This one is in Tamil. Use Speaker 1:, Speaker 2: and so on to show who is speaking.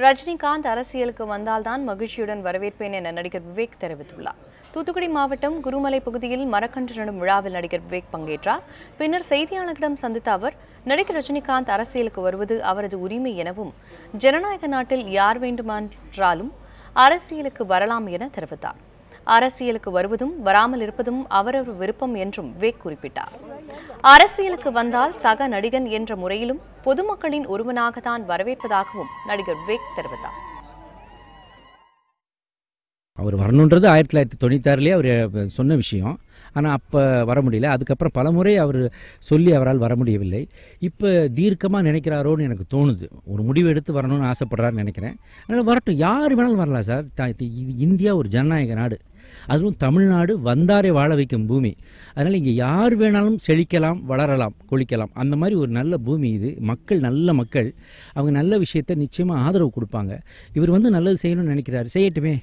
Speaker 1: ரஜினிகாந்த் அரசியலுக்கு வந்தால்தான் மகிழ்ச்சியுடன் வரவேற்பேன் என நடிகர் விவேக் தெரிவித்துள்ளார். தூத்துக்குடி மாவட்டம் குருமலை பகுதியில் மரக்கன்று நடும் விழாவில் நடிகர் விவேக் பங்கேற்றார். பின்னர் செய்தியாளர்களிடம் சந்தித்த அவர் நடிகர் ரஜினிகாந்த் அரசியலுக்கு வருவது அவரது உரிமை எனவும் ஜனநாயக நாட்டில் யார் வேண்டுமென்றாலும் அரசியலுக்கு வரலாம் என தெரிவித்தார். அரசியலுக்கு வருவதும் வராமல் இருப்பதும் அவரவர் விருப்பம் என்றும் விவேக் குறிப்பிட்டார். அரசியலுக்கு வந்தால் சக நடிகன் என்ற முறையிலும் பொதுமக்களின் ஒருவனாக தான் வரவேற்பதாகவும் நடிகர் விவேக் தெரிவித்தார்.
Speaker 2: அவர் வரணுன்றது ஆயிரத்தி தொள்ளாயிரத்தி தொண்ணூத்தாறுலேயே அவர் சொன்ன விஷயம். ஆனால் அப்போ வர முடியல. அதுக்கப்புறம் பல முறை அவர் சொல்லி அவரால் வர முடியவில்லை. இப்போ தீர்க்கமாக நினைக்கிறாரோன்னு எனக்கு தோணுது. ஒரு முடிவு எடுத்து வரணும்னு ஆசைப்படுறாருன்னு நினைக்கிறேன். அதனால் வரட்டும். யார் வேணாலும் வரலாம் சார். இது இந்தியா ஒரு ஜனநாயக நாடு. அதுவும் தமிழ்நாடு வந்தாரை வாழ வைக்கும் பூமி. அதனால் இங்கே யார் வேணாலும் செழிக்கலாம் வளரலாம் கொளிக்கலாம். அந்த மாதிரி ஒரு நல்ல பூமி இது. மக்கள் நல்ல மக்கள். அவங்க நல்ல விஷயத்தை நிச்சயமாக ஆதரவு கொடுப்பாங்க. இவர் வந்து நல்லது செய்யணும்னு நினைக்கிறாரு. செய்யட்டுமே.